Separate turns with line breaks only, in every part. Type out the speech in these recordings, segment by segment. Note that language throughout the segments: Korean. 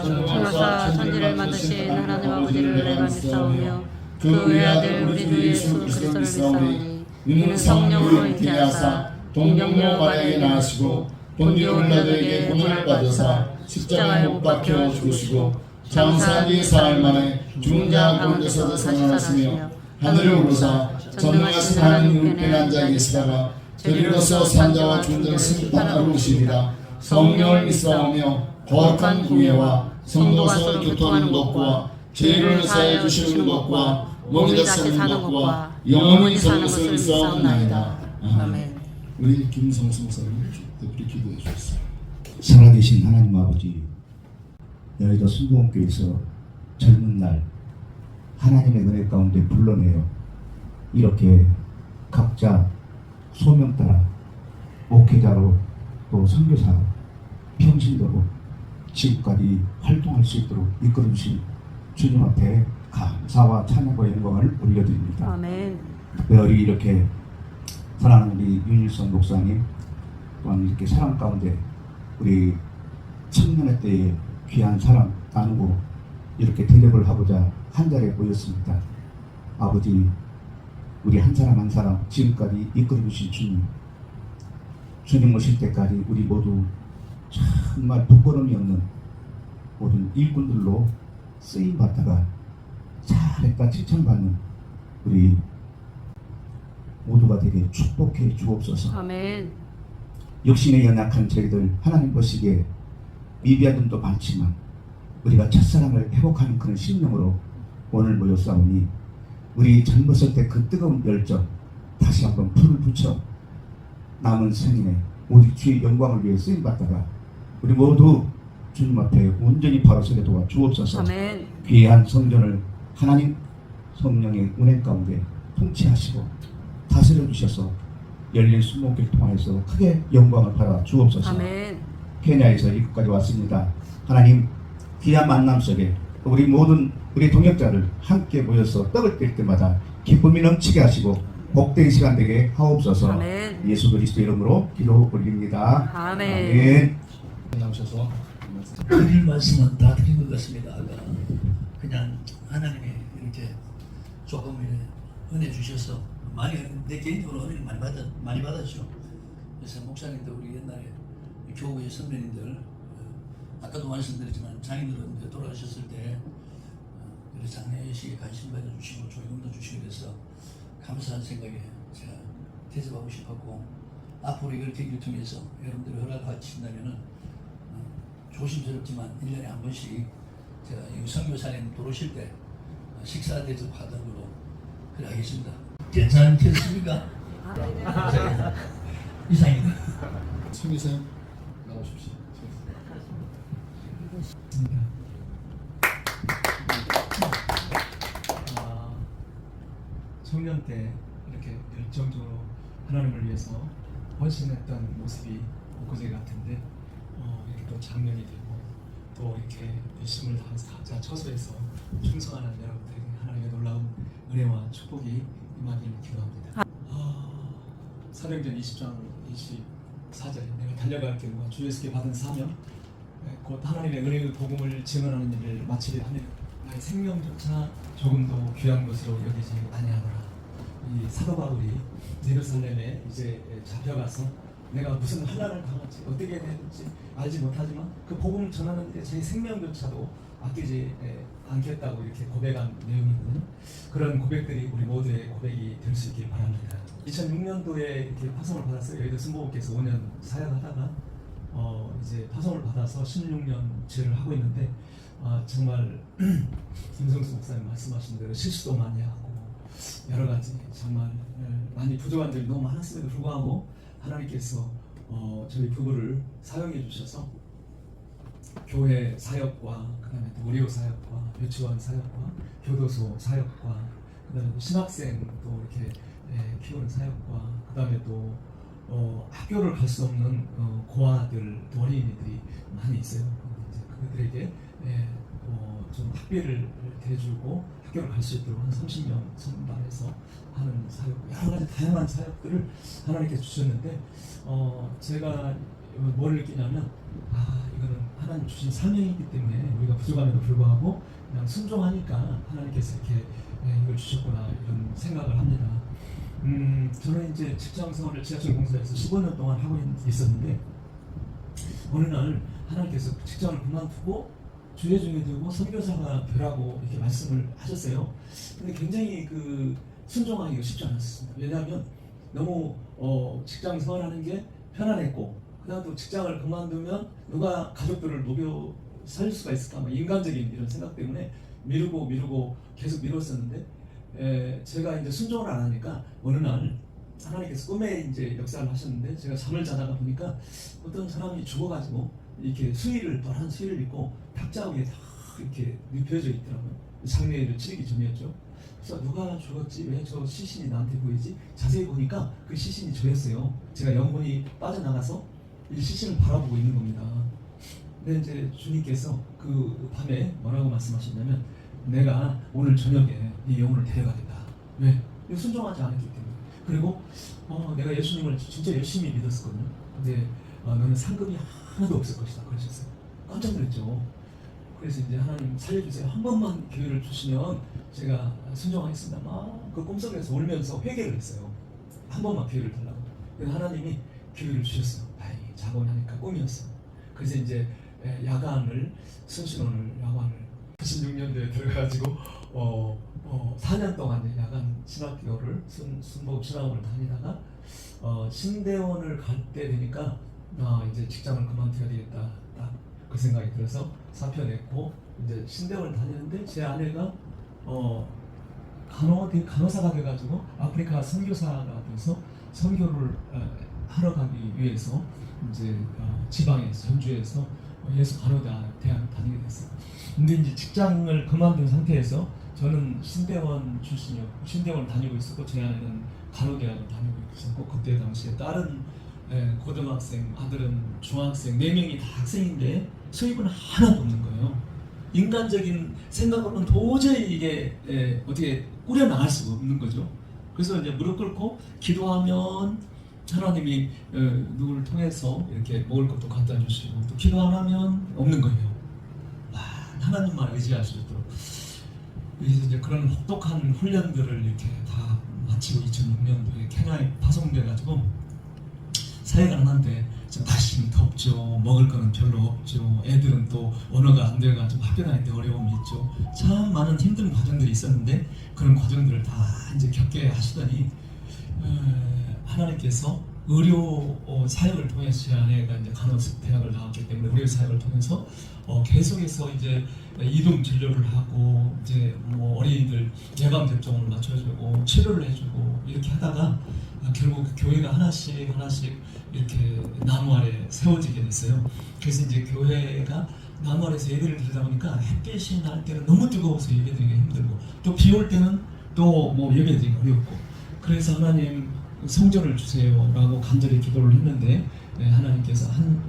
천하사 천지를 만드신 하나님 아버지를 내가 믿사오며 그 외아들 우리 주 예수 그리스도를 믿사오니 이는 성령으로 잉태하사 동정녀 마리아에 나시고 본디오 빌라도에게 고난을 받으사 십자가에 못 박혀 죽으시고 장사 뒤 사흘 만에 죽은 자 가운데서 살아났으며 하늘을 오르사 전능하신 하나님 우편에 앉아 계시다가 저리로서 산자와 자를 심판하러 오시리라 성령을 믿사오며 거룩한 구애와 성도가 서로 교통하는 것과 죄를 사해 주시는 것과 몸이 다시 사는 것과 영원히 사는 것을 믿사옵나이다. 아멘.
우리 김성수 목사님 특별히 기도해 주셨어요.
살아계신 하나님 아버지 여의도 순복음교회에서 젊은 날 하나님의 은혜 가운데 불러내어 이렇게 각자 소명 따라 목회자로 또 선교사로 평신도로 지금까지 활동할 수 있도록 이끌어 주신 주님 앞에 감사와 찬양과 영광을 올려드립니다.
아멘.
특별히 이렇게 사랑하는 우리 윤일선 목사님 또한 이렇게 사랑 가운데 우리 청년의 때에 귀한 사랑 나누고 이렇게 대접을 하고자 한 자리에 모였습니다. 아버지 우리 한 사람 한 사람 지금까지 이끌어 주신 주님 주님 오실 때까지 우리 모두 정말 부끄러움이 없는 모든 일꾼들로 쓰임 받다가 잘했다 칭찬받는 우리 모두가 되게 축복해 주옵소서.
아멘.
육신에 연약한 저희들 하나님 보시기에 미비한 점도 많지만 우리가 첫사랑을 회복하는 그런 심령으로 오늘 모였사오니 우리 젊었을 때 그 뜨거운 열정 다시 한번 불을 붙여 남은 생에 오직 주의 영광을 위해 쓰임 받다가 우리 모두 주님 앞에 온전히 바로 서게 도와 주옵소서.
아멘.
귀한 성전을 하나님 성령의 은혜 가운데 통치하시고 다스려 주셔서 열린 수목을 통하여서 크게 영광을 받아 주옵소서.
아멘.
케냐에서 이곳까지 왔습니다. 하나님 귀한 만남 속에 우리 모든 우리 동역자를 함께 모여서 떡을 뗄 때마다 기쁨이 넘치게 하시고 복된 시간 되게 하옵소서.
아멘.
예수 그리스도 이름으로 기도 올립니다.
아멘.
아멘.
나오셔서
드릴 말씀은 다 드린 것 같습니다. 그냥 하나님이 이렇게 조금 은혜 주셔서 많이 내 개인적으로 은혜를 많이 받았 많이 받았죠. 그래서 목사님들 우리 옛날에 교회 선배님들 어, 아까도 말씀드렸지만 장인들은 돌아가셨을 때 어, 그래서 장례식에 관심 가져주시고 조용도 주시고 그래서 감사한 생각에 제가 대접하고 싶었고 앞으로 이걸 계기를 통해서 여러분들이 허락하신다면은 어, 조심스럽지만 1년에 한 번씩 제가 이 선교사님 들어오실 때 어, 식사 대접하던 걸로 그래 하겠습니다. 괜찮겠습니까? 이상입니다.
최미생 나오십시오.
아, 청년 때 이렇게 열정적으로 하나님을 위해서 헌신했던 모습이 엊그제 같은데 어, 이렇게 또 장면이 되고 또 이렇게 열심을 각자 처소에서 충성하는 여러분들 은혜와 축복이 임하기를 기도합니다. 아, 사도행전 20장 24절 내가 달려갈 길과 주 예수께 받은 사명 네, 곧 하나님의 은혜의 복음을 증언하는 일을 마치려 하며 나의 생명조차 조금도 귀한 것으로 여기지 아니하노라. 이 사도 바울이 예루살렘에 이제 잡혀가서 내가 무슨 환난을 당할지 어떻게 해야 되는지 알지 못하지만 그 복음을 전하는데 제 생명조차도 아끼지 에, 않겠다고 이렇게 고백한 내용이거든요. 그런 고백들이 우리 모두의 고백이 될 수 있길 바랍니다. 2006년도에 이렇게 파송을 받았어요. 여의도 순복음께서 5년 사역하다가 어 이제 파송을 받아서 16년째를 하고 있는데 아 정말 김성수 목사님 말씀하신 대로 실수도 많이 하고 여러 가지 정말 예, 많이 부족한 점이 너무 많았음에도 불구하고 하나님께서 어 저희 부부를 사용해 주셔서 교회 사역과 그다음에 또 의료 사역과 유치원 사역과 교도소 사역과 그다음에 또 신학생도 이렇게 예, 키우는 사역과 그다음에 또 어, 학교를 갈 수 없는 어, 고아들, 또 어린이들이 많이 있어요. 이제 그들에게 예, 어, 좀 학비를 대주고 학교를 갈 수 있도록 한 30명 선발해서 하는 사역, 여러 가지 다양한 사역들을 하나님께서 주셨는데 어, 제가 뭘 느끼냐면 아 이거는 하나님 주신 사명이기 때문에 우리가 부족함에도 불구하고 그냥 순종하니까 하나님께서 이렇게 예, 이걸 주셨구나 이런 생각을 합니다. 음, 저는 이제 직장 생활을 지하철 공사에서 15년 동안 하고 있- 있었는데 어느 날 하나님께서 직장을 그만두고 주례 중에 들고 선교사가 되라고 이렇게 말씀을 하셨어요. 근데 굉장히 그 순종하기가 쉽지 않았습니다. 왜냐하면 너무 어, 직장 생활하는 게 편안했고 또 직장을 그만두면 누가 가족들을 녹여 살릴 수가 있을까 뭐 인간적인 이런 생각 때문에 미루고 미루고 계속 미뤘었는데 에, 제가 이제 순종을 안 하니까 어느 날 하나님께서 꿈에 이제 역사를 하셨는데 제가 잠을 자다가 보니까 어떤 사람이 죽어가지고 이렇게 수의를 노란 수의를 입고 탁자 위에 다 이렇게 눕혀져 있더라고요. 장례를 치르기 전이었죠. 그래서 누가 죽었지? 왜 저 시신이 나한테 보이지? 자세히 보니까 그 시신이 저였어요. 제가 영혼이 빠져나가서 이 시신을 바라보고 있는 겁니다. 근데 이제 주님께서 그 밤에 뭐라고 말씀하셨냐면 내가 오늘 저녁에 네 영혼을 데려가겠다. 왜? 이거 순종하지 않았기 때문에. 그리고 어, 내가 예수님을 진짜 열심히 믿었었거든요. 근데 어, 너는 상급이 하나도 없을 것이다. 그러셨어요. 깜짝 놀랐죠. 그래서 이제 하나님 살려주세요. 한 번만 기회를 주시면 제가 순종하겠습니다. 막그 꿈속에서 울면서 회개를 했어요. 한 번만 기회를 달라고. 그래서 하나님이 기회를 주셨어요. 나니까 꿈이었어요. 그래서 이제 에, 야간을 순신혼을 야간을 96년도에 들어가지고 어, 어, 4년 동안 이제 야간 신학교를 순, 순복 신학원을 다니다가 어, 신대원을 갈 때 되니까 아, 이제 직장을 그만둬야 되겠다 딱 그 생각이 들어서 사표 냈고 이제 신대원을 다니는데 제 아내가 어, 간호 간호사가 돼가지고 아프리카 선교사가 돼서 선교를 어, 하러 가기 위해서 이제 어, 지방에서 전주에서 예수 간호대 대학 다니게 됐어요. 근데 이제 직장을 그만둔 상태에서 저는 신대원 출신이었고 신대원 다니고 있었고 제 아내는 간호대학을 다니고 있었고 그때 당시에 다른 예, 고등학생 아들은 중학생 네 명이 다 학생인데 수입은 하나도 없는 거예요. 인간적인 생각으로는 도저히 이게 예, 어떻게 꾸려 나갈 수가 없는 거죠. 그래서 이제 무릎 꿇고 기도하면 하나님이 어, 누구를 통해서 이렇게 먹을 것도 갖다 주시고 또 기도 안 하면 없는 거예요. 와, 하나님만 의지할 수 있도록. 그래서 이제 그런 혹독한 훈련들을 이렇게 다 마치고 2006년도에 케냐에 파송돼 가지고 사회가 좀 날씨는 덥죠. 먹을 거는 별로 없죠. 애들은 또 언어가 안 돼가지고 학교 다닐 때 어려움이 있죠. 참 많은 힘든 과정들이 있었는데 그런 과정들을 다 이제 겪게 하시더니 에, 하나님께서 의료 어, 사역을 통해서 제 아내가 이제 간호사 대학을 나왔기 때문에 의료 사역을 통해서 어, 계속해서 이제 이동 진료를 하고 이제 뭐 어린이들 예방 접종을 맞춰주고 치료를 해주고 이렇게 하다가 아, 결국 교회가 하나씩 하나씩 이렇게 나무 아래 세워지게 됐어요. 그래서 이제 교회가 나무 아래서 예배를 드리다 보니까 햇빛이 날 때는 너무 뜨거워서 예배 드리기 힘들고 또 비 올 때는 또 뭐 예배 드리기 어렵고 그래서 하나님 성전을 주세요라고 간절히 기도를 했는데 네, 하나님께서 한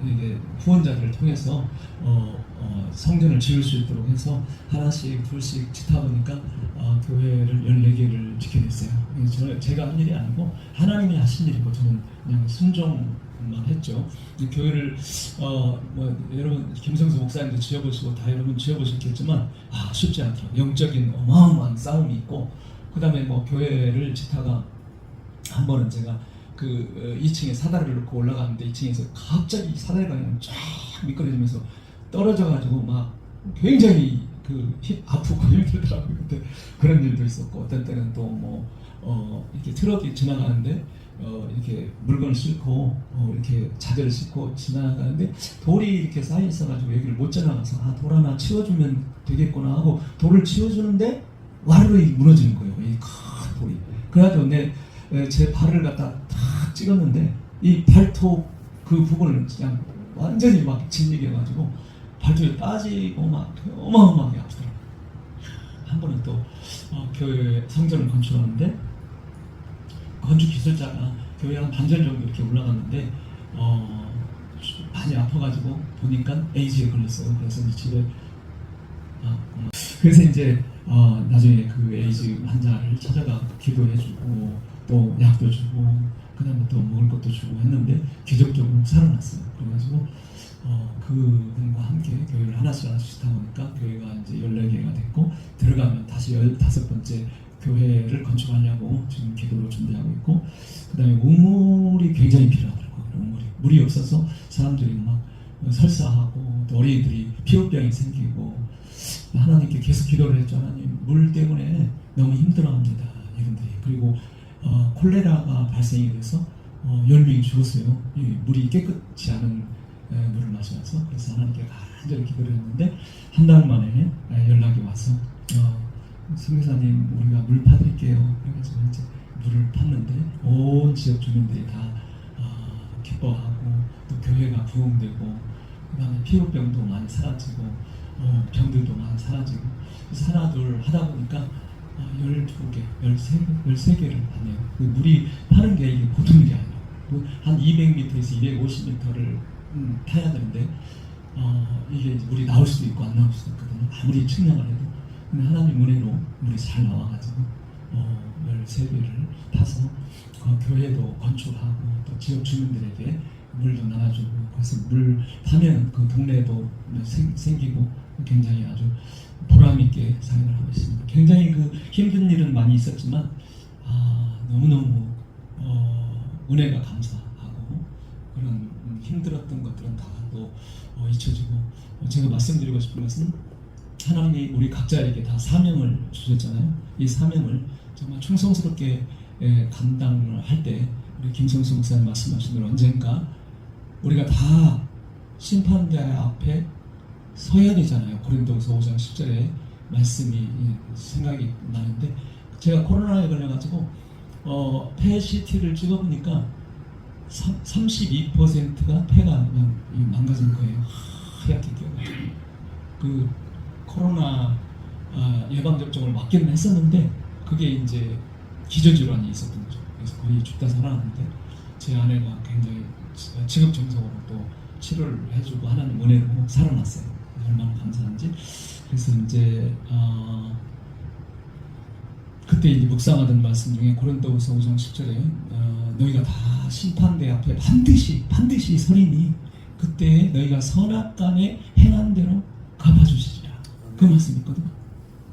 후원자들을 통해서 어, 어, 성전을 지을 수 있도록 해서 하나씩 둘씩 짓다 보니까 어, 교회를 14개를 지켜냈어요. 저, 제가 한 일이 아니고 하나님이 하신 일이고 저는 그냥 순종만 했죠. 이 교회를 어, 뭐 여러분 김성수 목사님도 지어보시고 다 여러분 지어보셨겠지만 아 쉽지 않더라고요. 영적인 어마어마한 싸움이 있고 그 다음에 뭐 교회를 짓다가 한 번은 제가 그 2층에 사다리를 놓고 올라가는데 2층에서 갑자기 사다리가 그냥 쫙 미끄러지면서 떨어져가지고 막 굉장히 그 힙, 아프고 힘들더라고요. 그때 그런 일도 있었고 어떤 때는 또뭐 어, 이렇게 트럭이 지나가는데 어, 이렇게 물건을 싣고 어, 이렇게 자재를 싣고 지나가는데 돌이 이렇게 쌓여 있어가지고 여기를 못 지나가서 아, 돌 하나 치워주면 되겠구나 하고 돌을 치워주는데 와르르 무너지는 거예요. 이 큰 돌이. 그래가지고 내 제 발을 갖다 탁 찍었는데 이 발톱 그 부분을 그냥 완전히 막 진리게가지고 발톱이 빠지고 막 어마어마하게 아프더라고요. 한 번은 또 어, 교회 성전을 건축하는데 건축 기술자가 교회 한 반절 정도 이렇게 올라갔는데 어, 많이 아파가지고 보니까 에이즈에 걸렸어요. 그래서 이제 집에 아, 어. 그래서 이제 어, 나중에 그 에이즈 환자를 찾아가 기도해주고 또 약도 주고 그다음에 또 먹을 것도 주고 했는데 기적적으로 살아났어요. 그래가지고 어, 그분과 함께 교회를 하나씩 하나씩 하다 보니까 교회가 이제 14개가 됐고 들어가면 다시 15번째 교회를 건축하려고 지금 기도를 준비하고 있고 그다음에 우물이 굉장히 필요하더라고요. 우물이 물이 없어서 사람들이 막 설사하고 또 어린이들이 피부병이 생기고 하나님께 계속 기도를 했죠. 하나님 물 때문에 너무 힘들어합니다. 이분들이 그리고 어, 콜레라가 발생이 돼서 어, 열명이 죽었어요. 이 물이 깨끗지 않은 에, 물을 마셔서 그래서 하나님께 간절히 기도를 했는데 한 달 만에 에, 연락이 와서 어, 선교사님 우리가 물 파드릴게요. 그래서 이제 물을 팠는데 온 지역 주민들이 다 어, 기뻐하고 또 교회가 부흥되고 그다음에 피부병도 많이 사라지고 어, 병들도 많이 사라지고 하나 둘 하다 보니까 어, 12개, 13개, 13개를 봤네요. 그 물이 파는 게 이게 보통 일이 아니에요. 그한 200m에서 250m를 음, 타야 되는데 어, 이게 물이 나올 수도 있고 안 나올 수도 있거든요. 아무리 측량을 해도. 근데 하나님 은혜로 물이 잘 나와가지고 어, 13개를 타서 그 교회도 건축하고 또 지역 주민들에게 물도 나눠주고 그래서 물 타면 그 동네도 생, 생기고 굉장히 아주 보람 있게 사역을 하고 있습니다. 굉장히 그 힘든 일은 많이 있었지만 아, 너무너무 어, 은혜가 감사하고 그런 음, 힘들었던 것들은 다또 어, 잊혀지고 어, 제가 말씀드리고 싶은 것은 하나님이 우리 각자에게 다 사명을 주셨잖아요. 이 사명을 정말 충성스럽게 에, 감당을 할 때 우리 김성수 목사님 말씀하신 대로 언젠가 우리가 다 심판대 앞에 서야 되잖아요. 고린도서 5장 10절에 말씀이 예, 생각이 나는데 제가 코로나에 걸려가지고 어, 폐 CT를 찍어보니까 32%가 폐가 그냥 이 망가진 거예요. 하얗게 끼어가지고 그 코로나 아, 예방 접종을 맞기는 했었는데 그게 이제 기저질환이 있었던 거죠. 그래서 거의 죽다 살아났는데 제 아내가 굉장히 지급정성으로 또 치료를 해주고 하나님 은혜로 살아났어요. 얼마나 감사한지. 그래서 이제 어, 그때 이제 묵상하던 말씀 중에 고린도후서 5장 10절에 어, 너희가 다 심판대 앞에 반드시 반드시 서리니 그때 너희가 선악간에 행한 대로 갚아주시리라 그 말씀이 있거든요.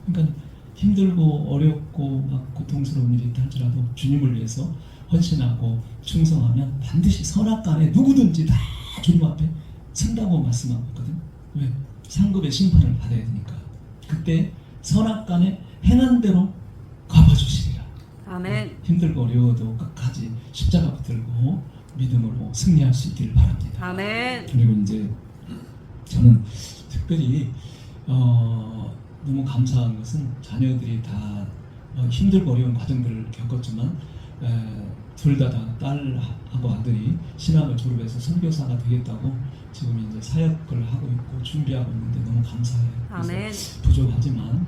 그러니까 힘들고 어렵고 막 고통스러운 일이 있다 할지라도 주님을 위해서 헌신하고 충성하면 반드시 선악간에 누구든지 다 주님 앞에 선다고 말씀하고 있거든요. 왜? 상급의 심판을 받아야 되니까. 그때 선악간에 행한 대로 갚아주시리라.
아멘.
힘들고 어려워도 끝까지 십자가 붙들고 믿음으로 승리할 수 있기를 바랍니다.
아멘.
그리고 이제 저는 특별히 어, 너무 감사한 것은 자녀들이 다 어, 힘들고 어려운 과정들을 겪었지만 둘 다 딸하고 아들이 신학을 졸업해서 선교사가 되겠다고 지금 이제 사역을 하고 있고 준비하고 있는데 너무 감사해요.
아멘.
부족하지만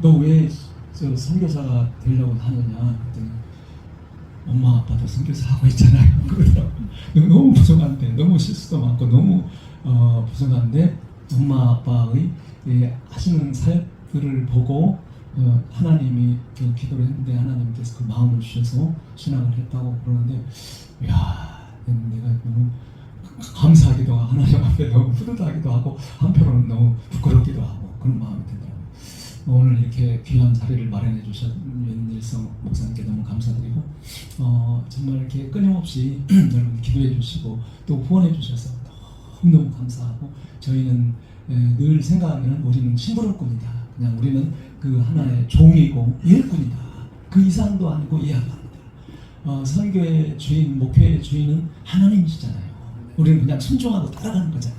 너왜 선교사가 되려고 하느냐 그랬더니 엄마 아빠도 선교사 하고 있잖아요 그러더라고 너무 부족한데 너무 실수도 많고 너무 어, 부족한데 엄마 아빠의 예, 하시는 사역들을 보고 어, 하나님이 그 기도를 했는데 하나님께서 그 마음을 주셔서 신앙을 했다고 그러는데 야 내가 너무 감사하기도 하고 하나님 앞에 너무 뿌듯하기도 하고 한편으로는 너무 부끄럽기도 하고 그런 마음이 들더라고요. 오늘 이렇게 귀한 자리를 마련해 주신 윤일성 목사님께 너무 감사드리고 어, 정말 이렇게 끊임없이 여러분 기도해 주시고 또 후원해 주셔서 너무너무 감사하고 저희는 에, 늘 생각하면 우리는 심부름꾼이다. 그냥 우리는 그 하나의 종이고 일꾼이다. 그 이상도 아니고 아니다. 어, 선교의 주인, 목회의 주인은 하나님이시잖아요. 우리는 그냥 순종하고 따라가는 거잖아요.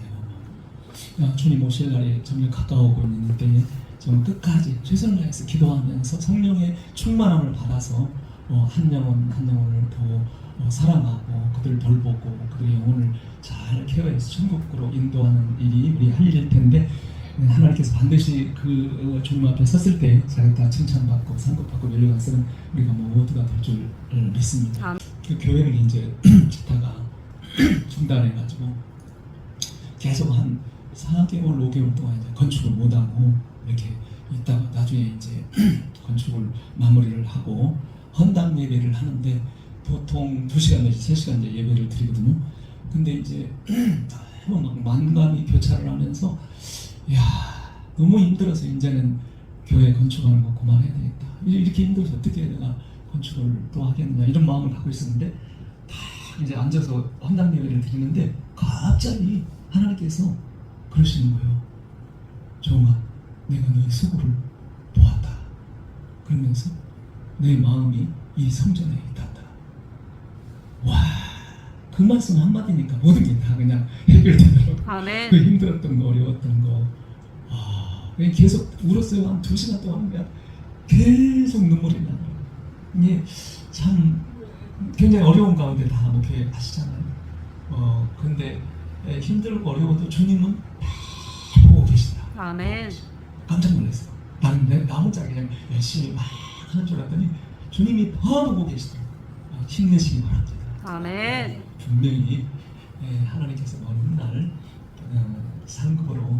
어, 주님 오실 날이 점점 가까워오고 있는 때에 정말 끝까지 최선을 다해서 기도하면서 성령의 충만함을 받아서 어, 한 영혼 한 영혼을 더 어, 사랑하고 그들을 돌보고 그들의 영혼을 잘 케어해서 천국으로 인도하는 일이 우리 할 일일 텐데 네, 하나님께서 반드시 그 어, 주님 앞에 섰을 때 자기 다 칭찬받고 상급받고 열려가서는 우리가 모두가 될 줄 믿습니다.
아멘.
그 교회를 이제 짓다가 중단해가지고 계속 한 4개월, 5개월 동안 이제 건축을 못하고 이렇게 있다가 나중에 이제 건축을 마무리를 하고 헌당 예배를 하는데 보통 2시간 내지 3시간 이제 예배를 드리거든요. 근데 이제 만감이 교차를 하면서 야 너무 힘들어서 이제는 교회 건축하는 거 그만해야 되겠다. 이렇게 힘들어서 어떻게 내가 건축을 또 하겠느냐 이런 마음을 갖고 있었는데 딱 이제 앉아서 헌당 예배를 드리는데 갑자기 하나님께서 그러시는 거예요. 정아, 내가 너의 수고를 보았다. 그러면서 내 마음이 이 성전에 있단다. 와, 그 말씀 한마디니까 모든 게 다 그냥 해결되더라고요. 그. 힘들었던 거, 어려웠던 거. 와, 그냥 계속 울었어요. 한 두 시간 동안 그냥 계속 눈물이 나더라고요. 이게 참 굉장히 어려운 가운데 다 목회 하시잖아요. 어, 근데 에, 힘들고 어려워도 주님은 다 보고 계시다.
아멘.
깜짝 놀랐어요. 나는 내, 나 혼자 그냥 열심히 막 하는 줄 알았더니 주님이 다 보고 계시더라고요. 어, 힘내시기 바랍니다.
아멘.
분명히 예, 하나님께서 어느 날 어, 상급으로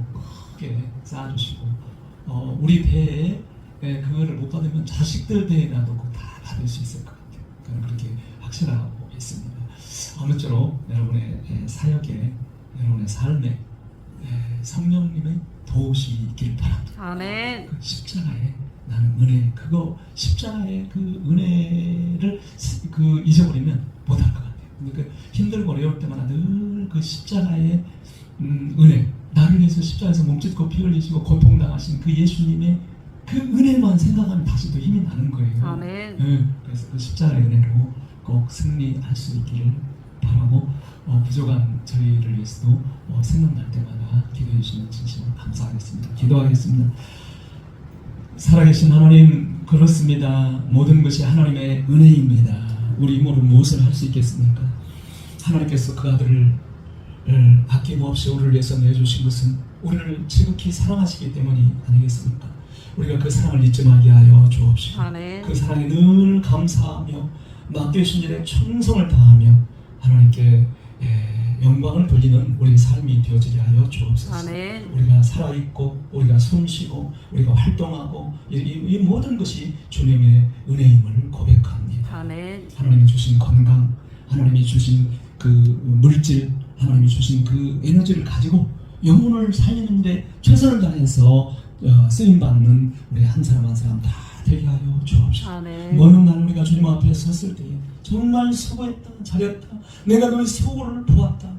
크게 쌓아주시고 어, 우리 배에 예, 그거를 못 받으면 자식들 배에라도 꼭다 받을 수 있을 것 같아요. 저는 그렇게 확신하고 있습니다. 아무쪼록 여러분의 예, 사역에 여러분의 삶에 예, 성령님의 도우심이 있기를 바랍니다.
아멘.
그 십자가에 나는 은혜 그거 십자가의 그 은혜를 스- 그 잊어버리면 못할 것 같아요. 근데 그 힘들고 어려울 때마다 늘 그 십자가의 음, 은혜 나를 위해서 십자가에서 몸짓고 피 흘리시고 고통 당하신 그 예수님의 그 은혜만 생각하면 다시 더 힘이 나는 거예요.
아멘.
네, 그래서 그 십자가의 은혜로 꼭 승리할 수 있기를 바라고 어, 부족한 저희를 위해서도 어, 생각날 때마다 기도해 주시면 진심으로 감사하겠습니다. 기도하겠습니다. 살아계신 하나님 그렇습니다. 모든 것이 하나님의 은혜입니다. 우리 힘으로 무엇을 할 수 있겠습니까? 하나님께서 그 아들을 을 아낌없이 우리를 위해서 내주신 것은 우리를 지극히 사랑하시기 때문이 아니겠습니까? 우리가 그 사랑을 잊지 말게 하여 주옵시고
아멘.
그 사랑에 늘 감사하며 맡겨주신 일에 충성을 다하며 하나님께 예, 영광을 돌리는 우리 삶이 되어지게 하여 주옵소서.
아멘.
우리가 살아있고 우리가 숨쉬고 우리가 활동하고 이, 이- 이 모든 것이 주님의 은혜임을 고백합니다.
아멘.
하나님이 주신 건강, 하나님이 주신 그 물질, 하나님이 주신 그 에너지를 가지고 영혼을 살리는 데 최선을 다해서 어, 쓰임 받는 우리 한 사람 한 사람 다 되게 하여 주옵시고
아멘.
먼날 우리가 주님 앞에 섰을 때에 정말 수고했다 잘했다 내가 너의 수고를 보았다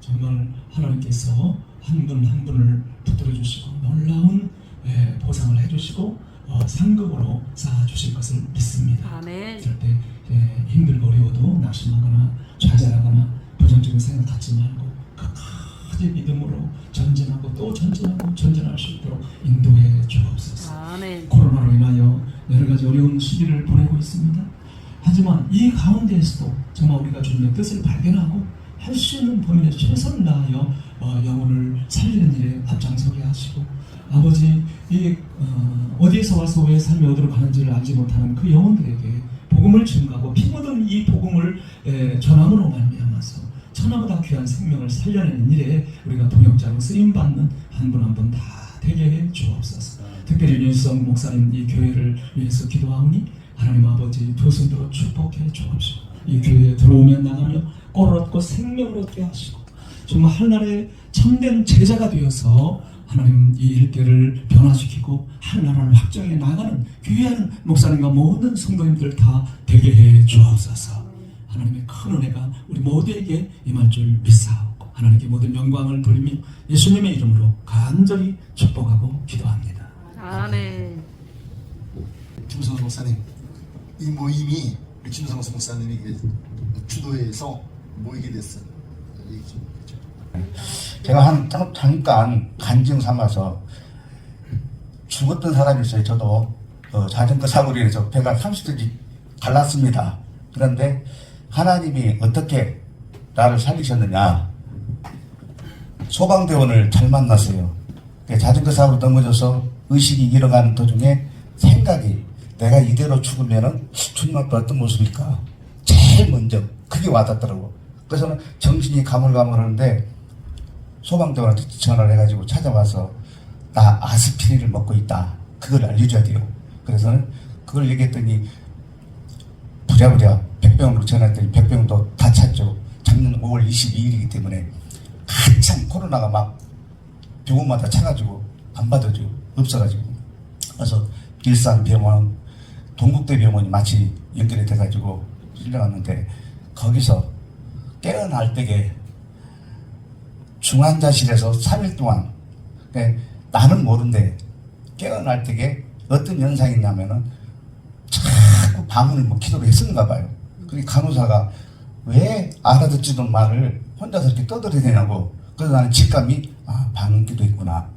정말 하나님께서 한분한 분을 붙들어 주시고 놀라운 예, 보상을 해주시고 어, 상급으로 쌓아 주실 것을 믿습니다.
아멘.
그럴 때 예, 힘들고 어려워도 낙심하거나 좌절하거나 부정적인 생각 갖지 말고 끝까지 믿음으로 전진하고 또 전진하고 전진할 수 있도록 인도해 주옵소서.
아멘.
코로나로 인하여 여러 가지 어려운 시기를 보내고 있습니다. 하지만 이 가운데에서도 정말 우리가 주님의 뜻을 발견하고 할 수 있는 범위 내에서 최선을 다하여 어, 영혼을 살리는 일에 앞장서게 하시고 아버지 이 어, 어디에서 와서 왜 삶이 어디로 가는지를 알지 못하는 그 영혼들에게 복음을 증가하고 피 묻은 이 복음을 에, 전함으로 말미암아서 천하보다 귀한 생명을 살려내는 일에 우리가 동역자로 쓰임 받는 한 분 한 분 다 되게 해 주옵소서. 특별히 윤성 목사님 이 교회를 위해서 기도하오니 하나님 아버지 두 손들어 축복해 주옵시고 이 교회에 들어오면 나가며 꼴을 얻고 생명을 얻게 하시고 정말 한날의 참된 제자가 되어서 하나님 이 일대를 변화시키고 하나님을 확장해 나가는 귀한 목사님과 모든 성도님들 다 되게 해 주옵소서. 하나님의 큰 은혜가 우리 모두에게 임할 줄 믿사옵고 하나님께 모든 영광을 돌리며 예수님의 이름으로 간절히 축복하고 기도합니다.
아멘.
김성수 목사님, 이 모임이 우리 김성수 목사님이 주도해서 모이게 됐어요.
제가 한 잠- 잠깐 간증 삼아서 죽었던 사람이 있어요. 저도 어, 자전거 사고로 인해서 배가 30cm 갈랐습니다. 그런데 하나님이 어떻게 나를 살리셨느냐? 소방대원을 잘 만났어요. 그 자전거 사고로 넘어져서 의식이 잃어가는 도중에 생각이 내가 이대로 죽으면은 주님 앞에 어떤 모습일까? 제일 먼저 그게 와닿더라고. 그래서는 정신이 가물가물하는데 소방대원한테 전화를 해가지고 찾아와서 나 아스피린을 먹고 있다. 그걸 알려줘야 돼요. 그래서는 그걸 얘기했더니 부랴부랴 백병으로 전화했더니 백병도 다 찾죠. 작년 5월 22일이기 때문에 한참 코로나가 막 병원마다 차가지고 안 받아줘 없어가지고 그래서 일산 병원 동국대 병원이 마치 연결이 돼가지고 실려갔는데 거기서 깨어날 때게 중환자실에서 3일 동안 그러니까 나는 모른데 깨어날 때게 어떤 현상이 있냐면은 자꾸 방문을 뭐 기도를 했었는가 봐요. 그게 간호사가 왜 알아듣지도 말을 혼자서 이렇게 떠들어대냐고. 그래서 나는 직감이 아 방문기도 있구나.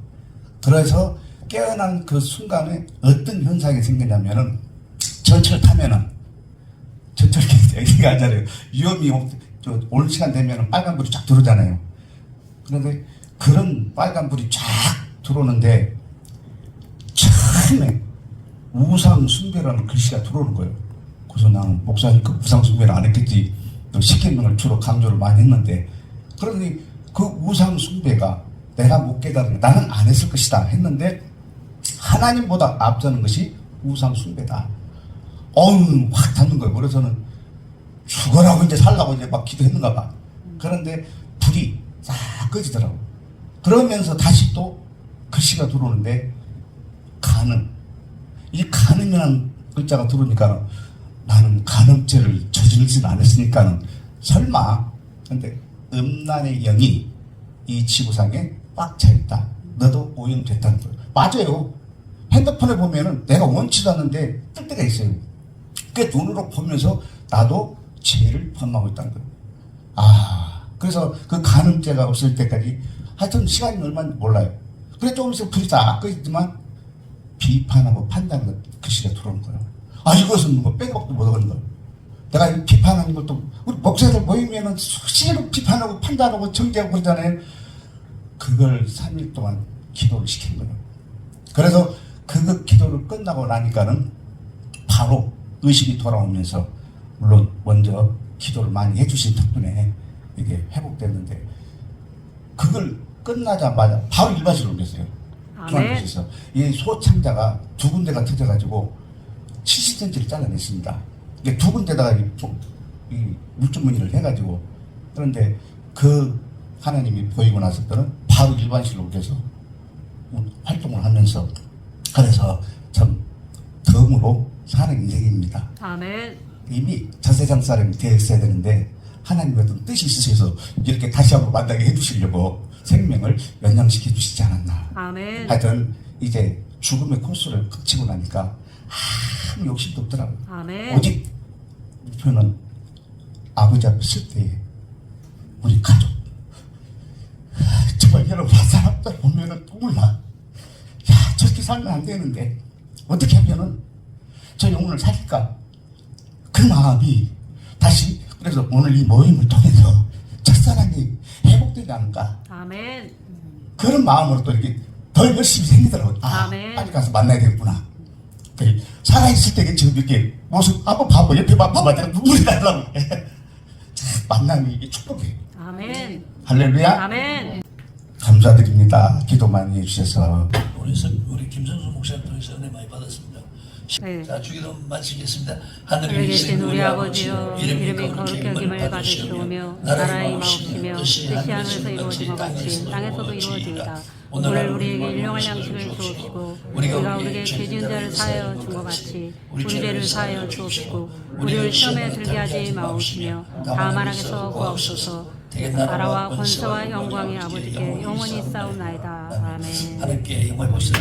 그래서 깨어난 그 순간에 어떤 현상이 생기냐면은 전철 타면은 전철 얘기가 하잖아요. 위험이 올 시간 되면은 빨간불이 쫙 들어오잖아요. 그런데 그런 빨간불이 쫙 들어오는데 처음에 우상 숭배라는 글씨가 들어오는 거예요. 그래서 나는 목사님 그 우상 숭배를 안 했겠지. 또 시키는 걸 주로 강조를 많이 했는데 그러더니 그 우상 숭배가 내가 못 깨달은 나는 안 했을 것이다 했는데 하나님보다 앞서는 것이 우상 숭배다. 어우 확 닿는 거예요. 그래서는 죽어라고 이제 살라고 이제 막 기도했는가 봐. 그런데 불이 싹 꺼지더라고. 그러면서 다시 또 글씨가 들어오는데 간음. 이 간음이라는 글자가 들어오니까 나는 간음죄를 저지르진 않았으니까는 설마 근데 음란의 영이 이 지구상에 꽉차 있다. 너도 오염됐다는 거예요. 맞아요. 핸드폰에 보면은 내가 원치도 않는데 뜰 때가 있어요. 그 눈으로 보면서 나도 죄를 범하고 있다는 거예요. 아, 그래서 그 간음죄가 없을 때까지 하여튼 시간이 얼마인지 몰라요. 그래 조금 있으면 불이 다 꺼지지만 비판하고 판단하는 글씨가 들어오는 거예요. 아, 이것은 뭐 빼먹도 못하는 거예요. 내가 이 비판하는 것도 우리 목사들 모이면은 수시로 비판하고 판단하고 정죄하고 그러잖아요. 그걸 3일 동안 기도를 시킨 거예요. 그래서 그 기도를 끝나고 나니까는 바로 의식이 돌아오면서 물론 먼저 기도를 많이 해주신 덕분에 이게 회복됐는데 그걸 끝나자마자 바로 일반실로 옮겼어요.
아멘.
중앙교실에서 이 소창자가 두 군데가 터져가지고 70cm를 잘라냈습니다. 이게 두 군데다가 이, 부- 이 물주머니를 해가지고 그런데 그 하나님이 보이고 나서 때는 바로 일반실로 옮겨서 활동을 하면서 그래서 참 덤으로 사는 인생입니다.
아멘.
이미 저 세상 사람이 되었어야 되는데 하나님의 어떤 뜻이 있으셔서 이렇게 다시 한번 만나게 해주시려고 생명을 연장시켜 주시지 않았나.
아멘.
하여튼 이제 죽음의 코스를 거치고 나니까 아무 욕심도 없더라고요.
아멘.
오직 목표는 아버지 앞에 쓸 때에 우리 가족 정말 여러분 사람들 보면은 눈물 나. 야 저렇게 살면 안 되는데 어떻게 하면은 저 영혼을 살릴까? 그 마음이 다시 그래서 오늘 이 모임을 통해서 첫사랑이 회복되지 않을까?
아멘.
그런 마음으로 또 이렇게 더 열심히 생기더라고요. 아,
아멘.
빨리 가서 만나야 되겠구나. 그 살아있을 때는 지금 이렇게 모습 한번 봐봐. 옆에 봐봐. 내가 눈물이 나려고. 만남이 이게 축복이에요.
아멘.
할렐루야.
아멘.
감사드립니다. 기도 많이 해주셔서.
우리 선- 우리 김성수 목사님 통해서 은혜 많이 받았습니다.
네.
자 주기도 마치겠습니다. 하늘에 계신 우리 아버지여 이름이 거룩히 여김을 받으시오며 나라의 마옵시며 뜻이 하늘에서
이루어진 것 같이 땅에서도 이루어지이다.
오늘 우리에게 일용할 양식을 주옵시고 우리가 우리에게 죄진 자를 사하여
사하여 준준것것
같이 우리 죄를 사하여
사하여
주옵시고 우리를 시험에 들게 하지 마옵시며 다만 하나님께서 구하옵소서
나라와 권세와 영광이 아버지께 영원히.
싸움나이다.
아멘.
하나님께 영광을 보시라.